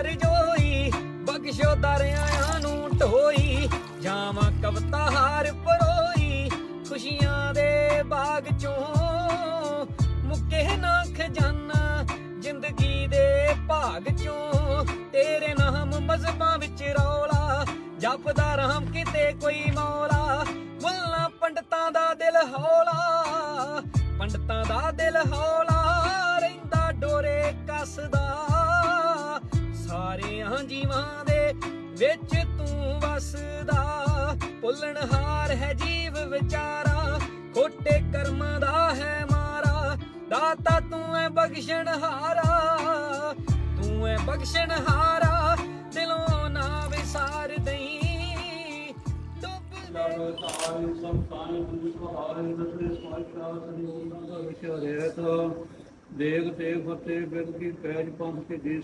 ਅਰਜੋਈ ਬਖਸ਼ੋ ਦਰਿਆਆਂ ਨੂੰ ਢੋਈ, ਜਾਵਾਂ ਕਵਤਾ ਹਾਰ ਪਰੋਈ, ਖੁਸ਼ੀਆਂ ਦੇ ਬਾਗ ਚੋਂ ਮੁੱਕੇ ਨਾ ਖਜ਼ਾਨਾ ਜ਼ਿੰਦਗੀ ਦੇ ਭਾਗ ਚੋਂ। ਤੇਰੇ ਨਾਮ ਮਜ਼ਬਾਂ ਵਿੱਚ ਰੌਲਾ, ਜਪਦਾ ਰਾਮ ਕਿਤੇ ਕੋਈ ਮੌਲਾ। ਮੁੱਲਾ ਪੰਡਤਾਂ ਦਾ ਦਿਲ ਹੌਲਾ, ਪੰਡਤਾਂ ਦਾ ਦਿਲ ਹੌਲਾ, ਰਹਿੰਦਾ ਡੋਰੇ ਕੱਸਦਾ। ਜੀਵਾਂ ਦੇ ਵਿੱਚ ਤੂੰ ਵਸਦਾ ਭੁੱਲਣਹਾਰ ਹੈ ਜੀਵ ਵਿਚਾਰਾ ਖੋਟੇ ਕਰਮਾਂ ਦਾ ਹੈ ਮਾਰਾ ਦਾਤਾ ਤੂੰ ਹੈ ਬਖਸ਼ਣਹਾਰਾ ਤੂੰ ਹੈ ਬਖਸ਼ਣਹਾਰਾ ਦਿਲੋਂ ਨਾ ਵਿਸਾਰ ਦਈ ਡੁੱਬ ਤਾਰੇ ਬੰਦੂ ਸਹਾਰੇ ਦਸਰੇ ਸਮਾਜ ਕਰਾ ਸਦੀ ਉਹਨਾਂ ਦਾ ਵਿਚਾਰਿਆ ਤਾਂ ਦੇਖ ਦੇਖ ਫਤੇ ਬਿਰਦ ਕੀ ਪੈਜ ਪੰਥ ਕੇ ਜੀ